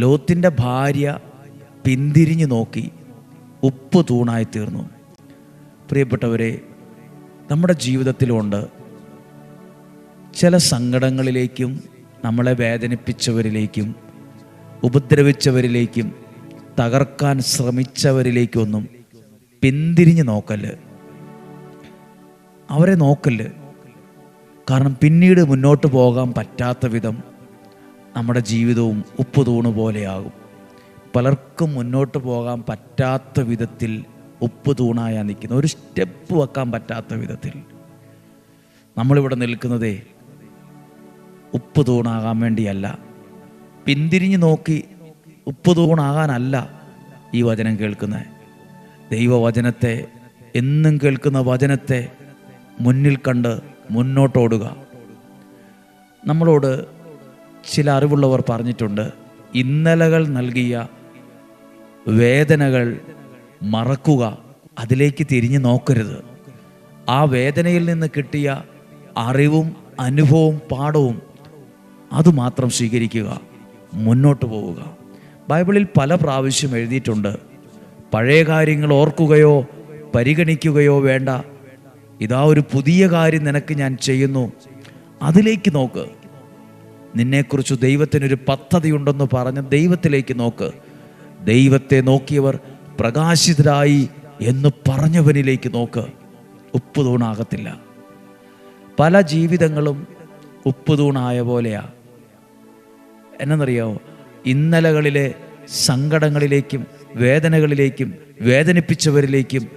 ലോത്തിന്റെ ഭാര്യ പിന്തിരിഞ്ഞു നോക്കി ഉപ്പ് തൂണായി തീർന്നു. പ്രിയപ്പെട്ടവരെ നമ്മുടെ ജീവിതത്തിലുണ്ട് ചില സങ്കടങ്ങളിലേക്കും നമ്മളെ വേദനിപ്പിച്ചവരിലേക്കും ഉപദ്രവിച്ചവരിലേക്കും തകർക്കാൻ ശ്രമിച്ചവരിലേക്കൊന്നും പിന്തിരിഞ്ഞ് നോക്കല്ല് അവരെ നോക്കല്ല് കാരണം പിന്നീട് മുന്നോട്ട് പോകാൻ പറ്റാത്ത വിധം നമ്മുടെ ജീവിതവും ഉപ്പ് തൂണ് പോലെയാകും. പലർക്കും മുന്നോട്ട് പോകാൻ പറ്റാത്ത വിധത്തിൽ ഉപ്പ് തൂണായാ നിൽക്കുന്ന ഒരു സ്റ്റെപ്പ് വെക്കാൻ പറ്റാത്ത വിധത്തിൽ. നമ്മളിവിടെ നിൽക്കുന്നതേ ഉപ്പ് തൂണാകാൻ വേണ്ടിയല്ല. പിന്തിരിഞ്ഞ് നോക്കി ഉപ്പ് തൂണാകാനല്ല ഈ വചനം കേൾക്കുന്നത് ദൈവവചനത്തെ എന്നും കേൾക്കുന്ന വചനത്തെ മുന്നിൽ കണ്ട് മുന്നോട്ടോടുക. നമ്മളോട് ചില അറിവുള്ളവർ പറഞ്ഞിട്ടുണ്ട് ഇന്നലകൾ നൽകിയ വേദനകൾ മറക്കുക അതിലേക്ക് തിരിഞ്ഞു നോക്കരുത്. ആ വേദനയിൽ നിന്ന് കിട്ടിയ അറിവും അനുഭവവും പാഠവും അതുമാത്രം സ്വീകരിക്കുക മുന്നോട്ട് പോവുക. ബൈബിളിൽ പല പ്രാവശ്യം എഴുതിയിട്ടുണ്ട് പഴയ കാര്യങ്ങൾ ഓർക്കുകയോ പരിഗണിക്കുകയോ വേണ്ട. ഇതാ ഒരു പുതിയ കാര്യം നിനക്ക് ഞാൻ ചെയ്യുന്നു അതിലേക്ക് നോക്ക്. നിന്നെക്കുറിച്ച് ദൈവത്തിനൊരു പദ്ധതിയുണ്ടെന്ന് പറഞ്ഞ് ദൈവത്തിലേക്ക് നോക്ക്. ദൈവത്തെ നോക്കിയവർ പ്രകാശിതരായി എന്ന് പറഞ്ഞവനിലേക്ക് നോക്ക്. ഉപ്പ് തൂണാകത്തില്ല. പല ജീവിതങ്ങളും ഉപ്പ് തൂണായ പോലെയാ. എന്നറിയാവോ? ഇന്നലകളിലെ സങ്കടങ്ങളിലേക്കും വേദനകളിലേക്കും വേദനിപ്പിച്ചവരിലേക്കും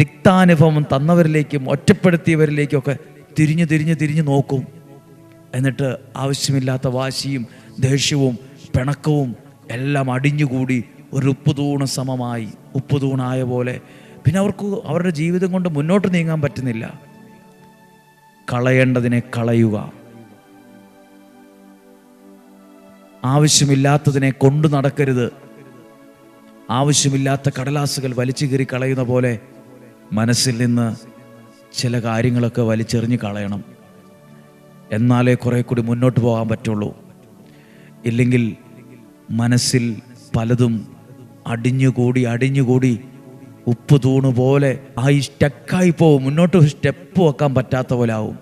തിക്താനുഭവം തന്നവരിലേക്കും ഒറ്റപ്പെടുത്തിയവരിലേക്കൊക്കെ തിരിഞ്ഞു തിരിഞ്ഞു തിരിഞ്ഞു നോക്കും. എന്നിട്ട് ആവശ്യമില്ലാത്ത വാശിയും ദേഷ്യവും പിണക്കവും എല്ലാം അടിഞ്ഞുകൂടി ഒരു ഉപ്പുതൂണ് സമമായി ഉപ്പുതൂണായ പോലെ. പിന്നെ അവർക്ക് അവരുടെ ജീവിതം കൊണ്ട് മുന്നോട്ട് നീങ്ങാൻ പറ്റുന്നില്ല. കളയേണ്ടതിനെ കളയുക. ആവശ്യമില്ലാത്തതിനെ കൊണ്ടു നടക്കരുത്. ആവശ്യമില്ലാത്ത കടലാസുകൾ വലിച്ചു കീറി കളയുന്ന പോലെ മനസ്സിൽ നിന്ന് ചില കാര്യങ്ങളൊക്കെ വലിച്ചെറിഞ്ഞ് കളയണം. എന്നാലേ കുറെ കൂടി മുന്നോട്ട് പോകാൻ പറ്റുള്ളൂ. ഇല്ലെങ്കിൽ മനസ്സിൽ പലതും അടിഞ്ഞുകൂടി അടിഞ്ഞുകൂടി ഉപ്പ് തൂണ് പോലെ ആ ഈ സ്റ്റക്കായി പോവും മുന്നോട്ട് സ്റ്റെപ്പ് വെക്കാൻ പറ്റാത്ത പോലെ ആവും.